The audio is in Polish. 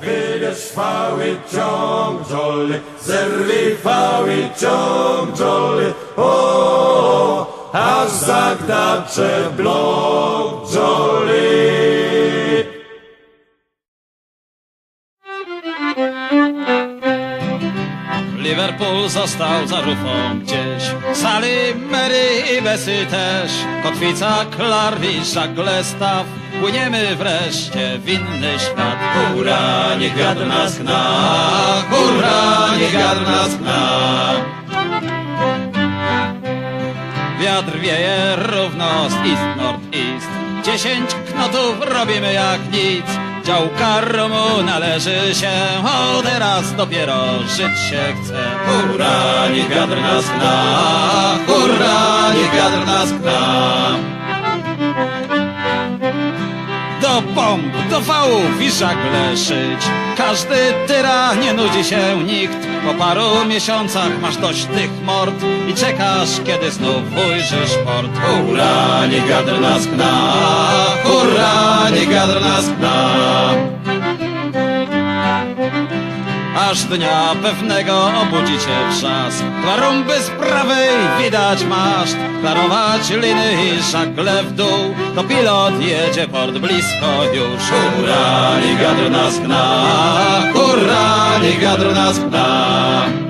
Wybierz fały ciąg jolly, zerwij fały ciąg jolly, o, aż zagdacze blok jolly. Liverpool został za rufą gdzieś. Sali, Mary i Besy też. Kotwica, i żagle staw. Płyniemy wreszcie w inny świat. Hurra, niech wiatr nas gna Hurra, niech wiatr nas Wiatr wieje równo z east northeast Dziesięć knotów robimy jak nic Działka romu należy się O teraz dopiero żyć się chce Hurra, niech wiatr nas gna Hurra, niech wiatr nas gna do pomp, do wałów i żagle szyć. Każdy tyra, nie nudzi się nikt. Po paru miesiącach masz dość tych mord czekasz, kiedy znów ujrzysz port. Hurra, niech wiatr nas gna, hurra, niech wiatr nas gna. Aż dnia pewnego obudzi cię wrzask Klarumby z prawej widać masz Klarować liny i żagle w dół. To pilot jedzie port blisko już. Hurra, niech wiatr nas gna Hurra, niech wiatr nas gna